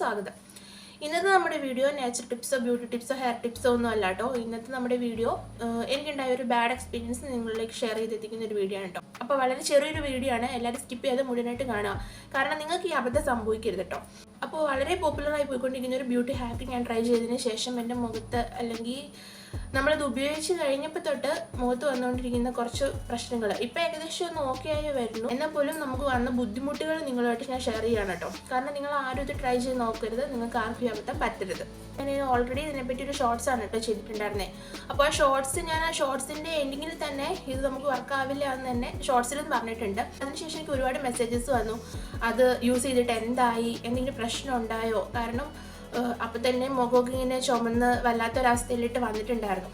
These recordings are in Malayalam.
സ്വാഗതം. ഇന്നത്തെ നമ്മുടെ വീഡിയോ നേച്ചർ ടിപ്സോ ബ്യൂട്ടി ടിപ്സോ ഹെയർ ടിപ്സോ ഒന്നും അല്ല കേട്ടോ. ഇന്നത്തെ നമ്മുടെ വീഡിയോ എനിക്കുണ്ടായ ഒരു ബാഡ് എക്സ്പീരിയൻസ് നിങ്ങളിലേക്ക് ഷെയർ ചെയ്തെത്തിക്കുന്ന ഒരു വീഡിയോ ആണ് കേട്ടോ. അപ്പോൾ വളരെ ചെറിയൊരു വീഡിയോ ആണ്. എല്ലാവരും സ്കിപ്പ് ചെയ്ത് മുഴുവനായിട്ട് കാണുക. കാരണം നിങ്ങൾക്ക് ഈ അബദ്ധം സംഭവിക്കരുത് കേട്ടോ. അപ്പോൾ വളരെ പോപ്പുലറായി പോയിക്കൊണ്ടിരിക്കുന്ന ഒരു ബ്യൂട്ടി ഹാക്ക് ഞാൻ ട്രൈ ചെയ്തതിന് ശേഷം എന്റെ മുഖത്ത് അല്ലെങ്കിൽ നമ്മളത് ഉപയോഗിച്ച് കഴിഞ്ഞപ്പോൾ തൊട്ട് മുഖത്ത് വന്നുകൊണ്ടിരിക്കുന്ന കുറച്ച് പ്രശ്നങ്ങൾ ഇപ്പം ഏകദേശം ഒന്ന് ഓക്കെ ആയി വരുന്നു. എന്നാൽ പോലും നമുക്ക് വന്ന ബുദ്ധിമുട്ടുകൾ നിങ്ങളുമായിട്ട് ഞാൻ ഷെയർ ചെയ്യണം കേട്ടോ കാരണം നിങ്ങൾ ആരും ഇത് ട്രൈ ചെയ്ത് നോക്കരുത്. നിങ്ങൾക്ക് ആർക്കും അബദ്ധം പറ്റരുത്. ഞാൻ ഓൾറെഡി ഇതിനെപ്പറ്റി ഒരു ഷോർട്സ് ആണ് കേട്ടോ ചെയ്തിട്ടുണ്ടായിരുന്നത് അപ്പോൾ ആ ഷോർട്സ് ഞാൻ ആ ഷോർട്സിന്റെ എൻഡിങ്ങിൽ തന്നെ ഇത് നമുക്ക് വർക്ക് ആവില്ല എന്ന് തന്നെ ഷോർട്സിലും പറഞ്ഞിട്ടുണ്ട്. അതിനുശേഷം എനിക്ക് ഒരുപാട് മെസ്സേജസ് വന്നു. അത് യൂസ് ചെയ്തിട്ട് എന്തായി? എന്തെങ്കിലും പ്രശ്നം ഉണ്ടായോ? കാരണം ഏഹ് അപ്പൊ തന്നെ മുഖമൊക്കെ ഇങ്ങനെ ചുമന്ന് വല്ലാത്തൊരവസ്ഥയിലിട്ട് വന്നിട്ടുണ്ടായിരുന്നു.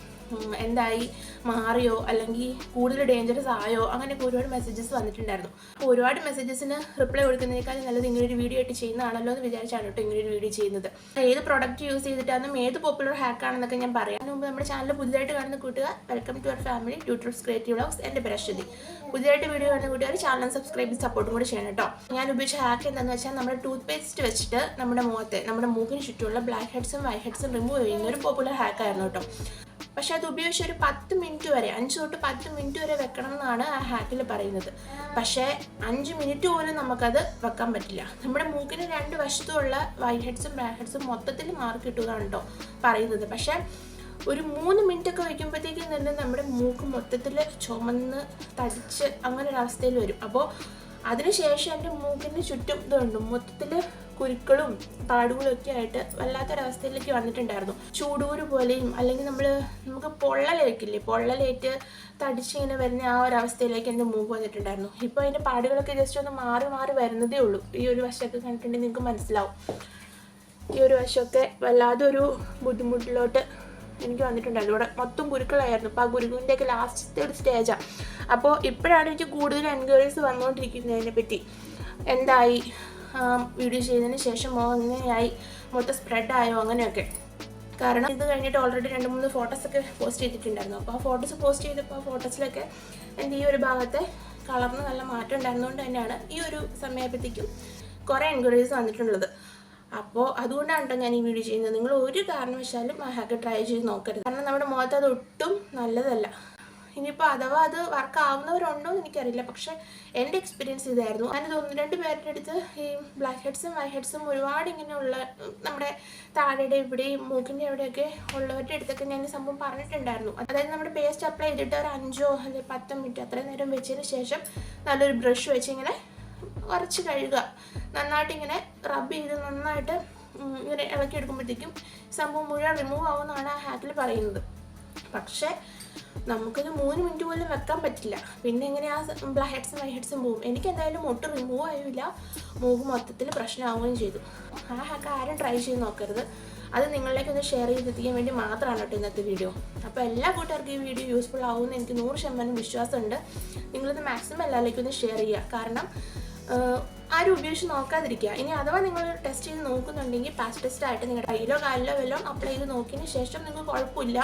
എന്തായി? മാറിയോ? അല്ലെങ്കിൽ കൂടുതൽ ഡേഞ്ചറസ് ആയോ? അങ്ങനെയൊക്കെ ഒരുപാട് മെസ്സേജസ് വന്നിട്ടുണ്ടായിരുന്നു. അപ്പോൾ ഒരുപാട് മെസ്സേജസിന് റിപ്ലൈ കൊടുക്കുന്നതിനേക്കാളും നല്ലത് ഇങ്ങനെ ഒരു വീഡിയോ ആയിട്ട് ചെയ്യുന്നതാണല്ലോ എന്ന് വിചാരിച്ചാണ് കേട്ടോ ഇങ്ങനൊരു വീഡിയോ ചെയ്യുന്നത്. ഏത് പ്രോഡക്റ്റ് യൂസ് ചെയ്തിട്ടാണെന്നും ഏത് പോപ്പുലർ ഹാക്ക് ആണെന്നൊക്കെ ഞാൻ പറയാം. അതിന് മുമ്പ് നമ്മുടെ ചാനൽ പുതിയതായിട്ട് കാണുന്ന കൂട്ടുകാർ welcome to our family tutors creative vlogs എന്റെ പ്രശ്നതി പുതിയതായിട്ട് വീഡിയോ കാണുന്ന കൂട്ടുകാർ ചാനൽ സബ്സ്ക്രൈബ് സപ്പോർട്ടും കൂടി ചെയ്യണം കേട്ടോ. ഞാൻ ഉപയോഗിച്ച ഹാക്ക് എന്താണെന്ന് വെച്ചാൽ നമ്മുടെ ടൂത്ത് പേസ്റ്റ് വെച്ചിട്ട് നമ്മുടെ മുഖത്തെ നമ്മുടെ മൂക്കിന് ചുറ്റുമുള്ള ബ്ലാക്ക് ഹെഡ്സും വൈറ്റ് ഹെഡ്സും റിമൂവ് ചെയ്യുന്ന ഒരു പോപ്പുലർ ഹാക്ക് ആയിരുന്നു കേട്ടോ. പക്ഷെ അത് ഉപയോഗിച്ച് ഒരു പത്ത് മിനിറ്റ് വരെ അഞ്ച് തൊട്ട് പത്ത് മിനിറ്റ് വരെ വെക്കണം എന്നാണ് ആ ഹാക്കിൽ പറയുന്നത്. പക്ഷേ അഞ്ച് മിനിറ്റ് പോലും നമുക്കത് വെക്കാൻ പറ്റില്ല. നമ്മുടെ മൂക്കിന് രണ്ട് വശത്തുമുള്ള വൈറ്റ് ഹെഡ്സും ബ്ലാക്ക് ഹെഡ്സും മൊത്തത്തിൽ മാർക്ക് കിട്ടുകയാണ് കേട്ടോ പറയുന്നത്. പക്ഷേ ഒരു മൂന്ന് മിനിറ്റ് ഒക്കെ വയ്ക്കുമ്പോഴത്തേക്കും തന്നെ നമ്മുടെ മൂക്ക് മൊത്തത്തിൽ ചുമന്ന് തടിച്ച് അങ്ങനെ ഒരു അവസ്ഥയിൽ വരും. അപ്പോൾ അതിനുശേഷം എന്റെ മൂക്കിന് ചുറ്റും ഇതുണ്ട്. മൊത്തത്തിൽ കുരുക്കളും പാടുകളും ഒക്കെ ആയിട്ട് വല്ലാത്തൊരവസ്ഥയിലേക്ക് വന്നിട്ടുണ്ടായിരുന്നു. ചൂടൂര് പോലെയും അല്ലെങ്കിൽ നമ്മൾ നമുക്ക് പൊള്ളലേക്കില്ലേ? പൊള്ളലേറ്റ് തടിച്ചിങ്ങനെ വരുന്ന ആ ഒരു അവസ്ഥയിലേക്ക് എന്റെ മൂക്ക് വന്നിട്ടുണ്ടായിരുന്നു. ഇപ്പോൾ അതിന്റെ പാടുകളൊക്കെ ജസ്റ്റ് ഒന്ന് മാറി മാറി വരുന്നതേ ഉള്ളൂ. ഈ ഒരു വശമൊക്കെ കണ്ടിട്ടുണ്ടെങ്കിൽ നിങ്ങൾക്ക് മനസ്സിലാവും. ഈ ഒരു വശമൊക്കെ വല്ലാതൊരു ബുദ്ധിമുട്ടിലോട്ട് എനിക്ക് വന്നിട്ടുണ്ടായിരുന്നു. ഇവിടെ മൊത്തം ഗുരുക്കളായിരുന്നു. അപ്പോൾ ആ കുരുക്കിന്റെ ഒക്കെ ലാസ്റ്റത്തെ ഒരു സ്റ്റേജാണ് അപ്പോൾ ഇപ്പോഴാണ് എനിക്ക് കൂടുതൽ എൻക്വയറീസ് വന്നുകൊണ്ടിരിക്കുന്നതിനെ പറ്റി. എന്തായി? വീഡിയോ ചെയ്തതിന് ശേഷം എങ്ങനെയായി? മൊത്തം സ്പ്രെഡായോ അങ്ങനെയൊക്കെ. കാരണം ഇത് കഴിഞ്ഞിട്ട് ഓൾറെഡി രണ്ട് മൂന്ന് ഫോട്ടോസൊക്കെ പോസ്റ്റ് ചെയ്തിട്ടുണ്ടായിരുന്നു. അപ്പോൾ ആ ഫോട്ടോസ് പോസ്റ്റ് ചെയ്തപ്പോൾ ആ ഫോട്ടോസിലൊക്കെ എന്റെ ഈ ഒരു ഭാഗത്തെ കളറിന് നല്ല മാറ്റം ഉണ്ടായിരുന്നതുകൊണ്ട് തന്നെയാണ് ഈ ഒരു സമയപ്പോഴത്തേക്കും കുറേ എൻക്വയറീസ് വന്നിട്ടുള്ളത്. അപ്പോൾ അതുകൊണ്ടാണ് കേട്ടോ ഞാൻ ഈ വീഡിയോ ചെയ്യുന്നത്. നിങ്ങൾ ഒരു കാരണവശാലും ആ ഹാക്ക് ട്രൈ ചെയ്ത് നോക്കരുത്. കാരണം നമ്മുടെ മുഖത്ത് അത് ഒട്ടും നല്ലതല്ല. ഇനിയിപ്പോൾ അഥവാ അത് വർക്ക് ആവുന്നവരുണ്ടോ എന്ന് എനിക്കറിയില്ല. പക്ഷേ എന്റെ എക്സ്പീരിയൻസ് ഇതായിരുന്നു. അതിന് ഒന്ന് രണ്ട് പേരുടെ അടുത്ത് ഈ ബ്ലാക്ക് ഹെഡ്സും വൈറ്റ് ഹെഡ്സും ഒരുപാട് ഇങ്ങനെയുള്ള നമ്മുടെ താഴെയുടെ ഇവിടെയും മൂക്കിന്റെ എവിടെയൊക്കെ ഉള്ളവരുടെ അടുത്തൊക്കെ ഞാൻ ഈ സംഭവം പറഞ്ഞിട്ടുണ്ടായിരുന്നു. അതായത് നമ്മുടെ പേസ്റ്റ് അപ്ലൈ ചെയ്തിട്ട് ഒരു അഞ്ചോ അല്ലെങ്കിൽ പത്തോ മിനിറ്റ് അത്രയും നേരം വെച്ചതിന് ശേഷം നല്ലൊരു ബ്രഷ് വെച്ച് ഇങ്ങനെ ഉരച്ച് കഴുകുക. നന്നായിട്ട് ഇങ്ങനെ റബ്ബ് ചെയ്ത് നന്നായിട്ട് ഇങ്ങനെ ഇളക്കി എടുക്കുമ്പോഴത്തേക്കും സംഭവം മുഴുവൻ റിമൂവ് ആവുമെന്നാണ് ആ ഹാക്കിൽ പറയുന്നത്. പക്ഷേ നമുക്കത് മൂന്ന് മിനിറ്റ് പോലും വെക്കാൻ പറ്റില്ല. പിന്നെ ഇങ്ങനെ ആ ഹെഡ്സും വൈറ്റ് ഹെഡ്സും പോവും എനിക്ക് എന്തായാലും ഒട്ടും റിമൂവ് ആയില്ല. മൂവ് മൊത്തത്തിൽ പ്രശ്നമാവുകയും ചെയ്തു. ആ ഹാക്ക് ആരും ട്രൈ ചെയ്ത് നോക്കരുത്. അത് നിങ്ങളിലേക്ക് ഒന്ന് ഷെയർ ചെയ്തെത്തിക്കാൻ വേണ്ടി മാത്രമാണ് കേട്ടോ ഇന്നത്തെ വീഡിയോ അപ്പോൾ എല്ലാ കൂട്ടുകാർക്കും ഈ വീഡിയോ യൂസ്ഫുൾ ആവുമെന്ന് എനിക്ക് നൂറ് ശതമാനം വിശ്വാസമുണ്ട്. നിങ്ങളിത് മാക്സിമം എല്ലാവരിലേക്കും ഒന്ന് ഷെയർ ചെയ്യുക. കാരണം ആരും ഉപയോഗിച്ച് നോക്കാതിരിക്കുക. ഇനി അഥവാ നിങ്ങൾ ടെസ്റ്റ് ചെയ്ത് നോക്കുന്നുണ്ടെങ്കിൽ പാസ് ടെസ്റ്റ് ആയിട്ട് നിങ്ങളുടെ കയ്യിലോ കാലിലോ വല്ലതും അപ്ലൈ ചെയ്ത് നോക്കിയതിന് ശേഷം നിങ്ങൾക്ക് കുഴപ്പമില്ല.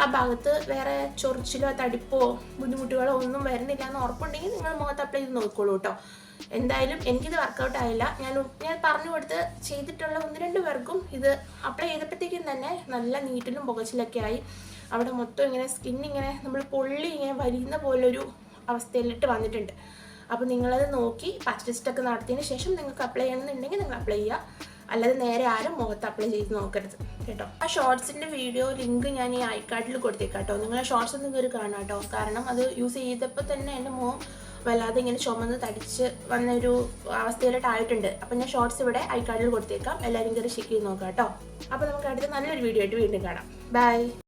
ആ ഭാഗത്ത് വേറെ ചൊറിച്ചിലോ തടിപ്പോ ബുദ്ധിമുട്ടുകളോ ഒന്നും വരുന്നില്ല എന്ന് ഉറപ്പുണ്ടെങ്കിൽ നിങ്ങൾ മുഖത്ത് അപ്ലൈ ചെയ്ത് നോക്കിക്കോളൂ കേട്ടോ. എന്തായാലും എനിക്കിത് വർക്കൗട്ട് ആയില്ല. ഞാൻ ഞാൻ പറഞ്ഞു കൊടുത്ത് ചെയ്തിട്ടുള്ള ഒന്ന് രണ്ട് പേർക്കും ഇത് അപ്ലൈ ചെയ്തപ്പോഴത്തേക്കും തന്നെ നല്ല നീറ്റിലും പുകച്ചിലൊക്കെ ആയി. അവിടെ മൊത്തം ഇങ്ങനെ സ്കിന്നിങ്ങനെ നമ്മൾ പൊള്ളി ഇങ്ങനെ വലിയുന്ന പോലൊരു അവസ്ഥയിലിട്ട് വന്നിട്ടുണ്ട്. അപ്പോൾ നിങ്ങളത് നോക്കി പച്ച് ടെസ്റ്റൊക്കെ നടത്തിയതിന് ശേഷം നിങ്ങൾക്ക് അപ്ലൈ ചെയ്യണമെന്നുണ്ടെങ്കിൽ നിങ്ങൾ അപ്ലൈ ചെയ്യുക. അല്ലാതെ നേരെ ആരും മുഖത്ത് അപ്ലൈ ചെയ്ത് നോക്കരുത്. കേട്ടോ? ആ ഷോർട്സിന്റെ വീഡിയോ ലിങ്ക് ഞാൻ ഈ ഐക്കാർഡിൽ കൊടുത്തേക്കാം കേട്ടോ. നിങ്ങൾ ഷോർട്സ് ഒന്ന് കയറി കാണാം കേട്ടോ. കാരണം അത് യൂസ് ചെയ്തപ്പോൾ തന്നെ എന്റെ മുഖം വല്ലാതെ ഇങ്ങനെ ചുമന്ന് തടിച്ച് വന്നൊരു അവസ്ഥയിലോട്ടായിട്ടുണ്ട് അപ്പം ഞാൻ ഷോർട്സ് ഇവിടെ ഐക്കാർഡിൽ കൊടുത്തേക്കാം. എല്ലാവരും കയറി ഷെക്ക് ചെയ്ത് നോക്കാം കേട്ടോ. അപ്പോൾ നമുക്ക് അടുത്ത നല്ലൊരു വീഡിയോ ആയിട്ട് വീണ്ടും കാണാം. ബൈ